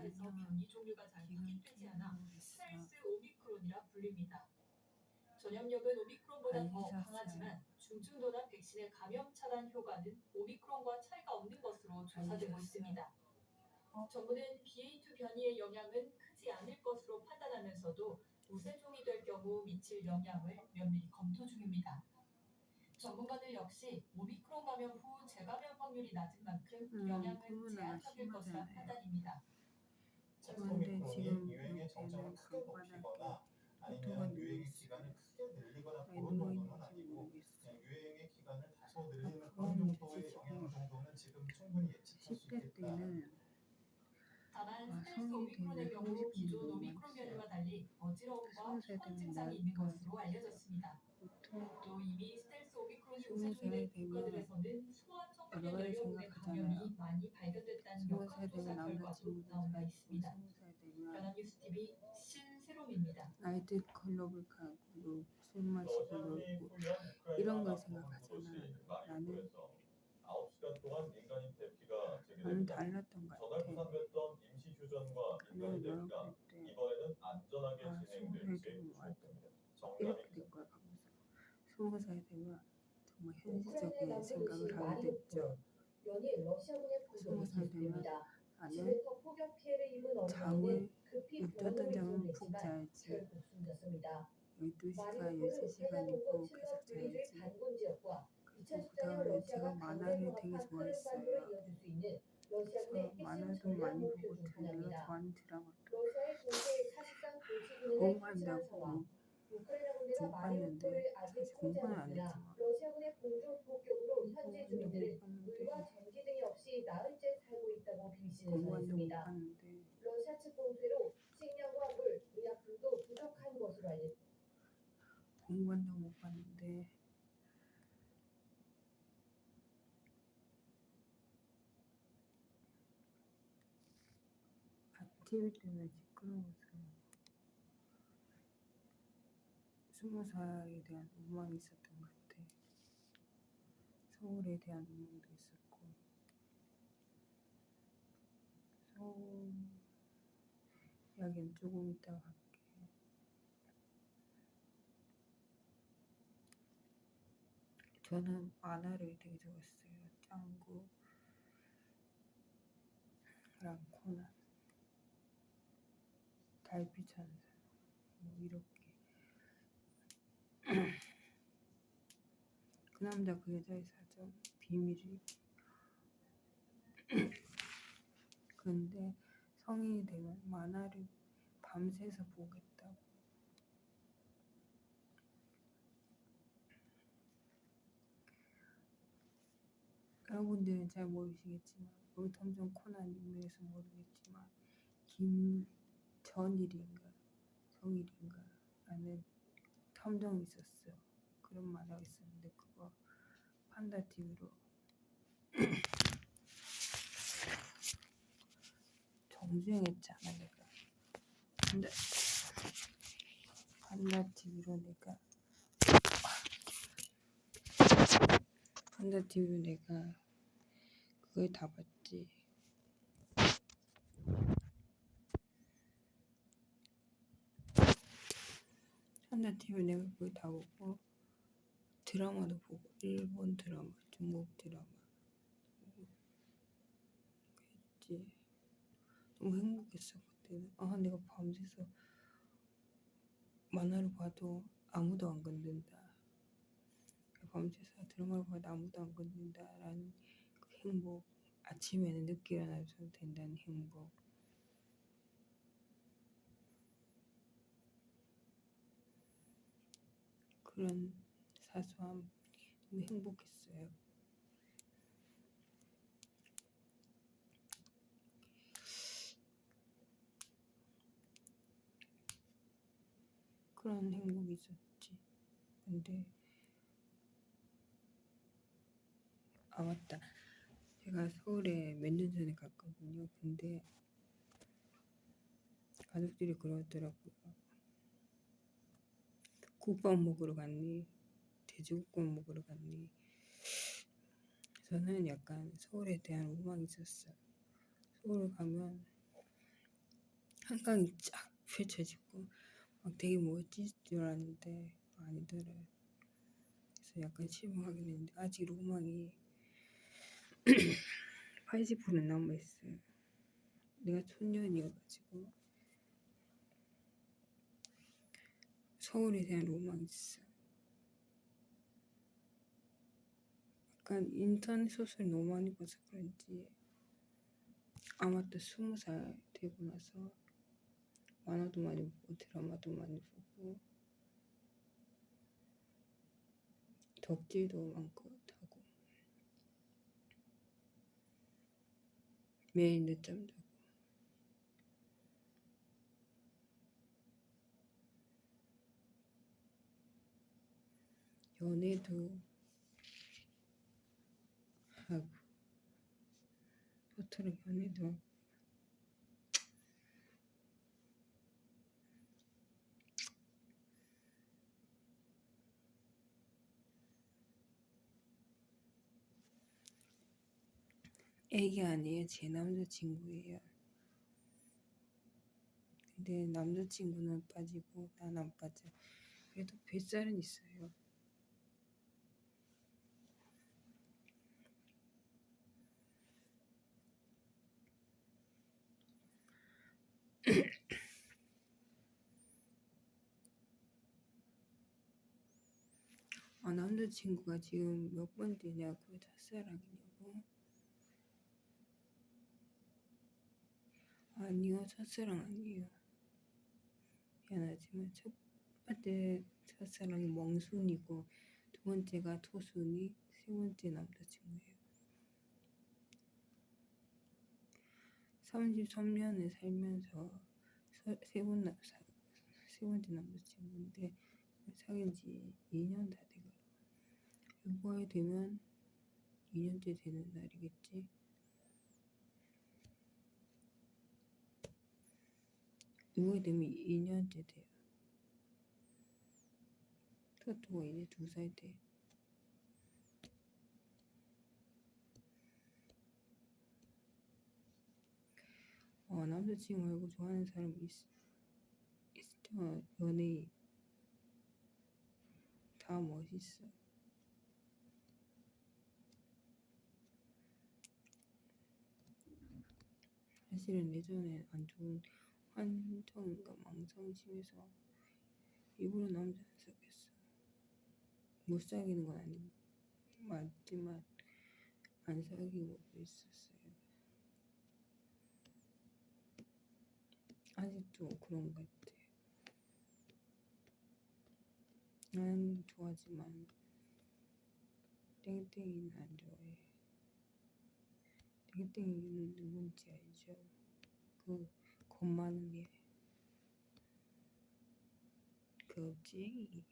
살에서 아니야. 변이 종류가 잘 확인되지 않아. 스텔스 오미크론이라 불립니다. 전염력은 오미크론보다 더. 강하지만 중증도나 백신의 감염 차단 효과는 오미크론과 차이가 없는 것으로 조사되고. 있습니다. 어? 정부는 BA2 변이의 영향은 크지 않을 것으로 판단하면서도 우세종이 될 경우 미칠 영향을 면밀히 검토 중입니다. 전문가들 역시 오미크론 감염 후 재감염 확률이 낮은 만큼 음, 영향은 제한적일 것이라. 판단입니다. 오미크론이 지금 유행의 정점을 얘는 크게 높이거나 아니면 유행의 있어. 기간을 크게 늘리거나 왜 그런 정도는 아니고 모르겠어. 그냥 유행의 기간을 다소 늘리는 그건 그런 정도의 영향 지금. 정도는 지금 충분히 예측할 수 10대 있겠다. 때는 다만 아, 스텔스 오미크론의 경우 기존 오미크론. 변이와 달리 어지러움과 피곤 증상이 있는 것으로 알려졌습니다. 또 이미 스텔스 오미크론이 되면 국가들에서는 소아 청소년 생각하잖아요. 감염이 조사 되면 결과도 남자친구들 나온 바 있습니다. 되면 연합뉴스 TV 신세롬입니다. 나이트 클럽을 가고 술 마시고 놀고 이런 걸 생각하잖아. 나는 9시간 동안 민간인 대피가 나는. 달랐던 것 같아. 부상됐던 임시 휴전과 그냥 뭐라고 대피가 그때 이번에는 안전하게 아, 진행될지 스무 살 주목됩니다. 이렇게 정답입니다. 될 거야 스무 살 되면 정말 현실적인 생각을 하게 됐죠. 마리우폴 연일 러시아군의 스무 살 되면 계속됩니다. 나는 늦었던 병원으로 잠은 푹 자야지. 결국 숨졌습니다. 12시간, 마리우폴은 6시간 우크라이나 있고 동부 계속 칠레 브리즈의 자야지. 반군 지역과 2014년 그다음에 러시아가 제가 만화를 되게 좋아했어요. 핵심 만화도 많이 보고 중 드라마. 좋아하는 드라마도 공부한다고 못 봤는데 사실 공부는 안 했지만 러시아군의 공중 폭격으로 현지 공부한다고 주민들은 못 봤는데 물과 전기 등이 없이 나흘째 살고 있다고 못 전했습니다. 러시아 측 공세로 식량과 물, 의약 등도 부족한 것으로 알려 공부한다고 못 봤는데 아, TV 때문에 시끄러워서 스무 살에 대한 로망이 있었던 것 같아. 서울에 대한 로망도 있었고 서울 이야기는 조금 이따가 할게. 저는 만화를 되게 좋아했어요. 짱구, 랑 코난, 달빛천사, 뭐 이렇게. 그 남자 그 사정, 비밀이. 근데 성인이 되면 만화를 밤새서 보겠다고. 여러분들은 잘 모르시겠지만 우리 탐정 코난 인물에서 모르겠지만 김전일인가 성일인가 라는 탐정이 있었어 그런 만화가 있었는데 그거 판다 TV로 정주행했잖아 내가? 근데 TV로 내가. 판다 TV로 내가 그걸 다 봤지. 판다 TV 내가 그걸 다 보고 드라마도 보고 일본 드라마, 중국 드라마 했지. 너무 행복했어 그때는. 아 내가 밤새서 만화를 봐도 아무도 안 건든다. 밤새서 드라마를 봐도 아무도 안 건든다라는 그 행복. 아침에는 늦게 일어나서 된다는 행복. 그런 사소함 너무 행복했어요. 그런 행복이 있었지. 근데 아 맞다. 제가 서울에 몇 년 전에 갔거든요. 근데 가족들이 그러더라고요. 국밥 먹으러 갔니? 돼지국밥 먹으러 갔니? 저는 약간 서울에 대한 로망이 있었어요. 서울 가면 한강이 쫙 펼쳐지고 막 되게 멋질 줄 알았는데 아니더래. 그래서 약간 실망하긴 했는데 아직 로망이 80% 남아 있어요. 내가 촌년이어가지고 서울에 대한 로망이 있어. 약간 인터넷 소설 너무 많이 봐서 그런지 아마 또 스무 살 되고 나서 만화도 많이 보고 드라마도 많이 보고. 덕질도 많고 하고. 매일 늦잠 자고. 연애도 하고. 포토로 연애도 하고 애기 아니에요? 제 남자친구예요. 근데 남자친구는 빠지고 난 안 빠져. 그래도 뱃살은 있어요. 아, 남자친구가 지금 몇 번째냐고 첫사랑이냐고 아니요 첫사랑 아니에요 미안하지만 첫 번째 첫사랑이 멍순이고 두 번째가 토순이 세 번째 남자친구예요 33년을 살면서 세번 세 번째 남자친구인데 사귄 지 2년 다 돼가요. 이거에 되면 2년째 되는 날이겠지. 이거에 되면 2년째 돼요. 토토가 이제 두 살 돼. 어, 남자친구 말고 좋아하는 사람 있, 있어. 연예인. 다 멋있어. 사실은 예전에 안 좋은 환청인가 망성 심해서 일부러 남자 안 사귀었어. 못 사귀는 건 아니 맞지만 안 사귀고 있었어요. 아직도 그런 것 같아. 난 좋아하지만 땡땡이는 안 좋아해. 땡땡이는 누군지 알죠? 그 겁 많은 애. 그 겁쟁이.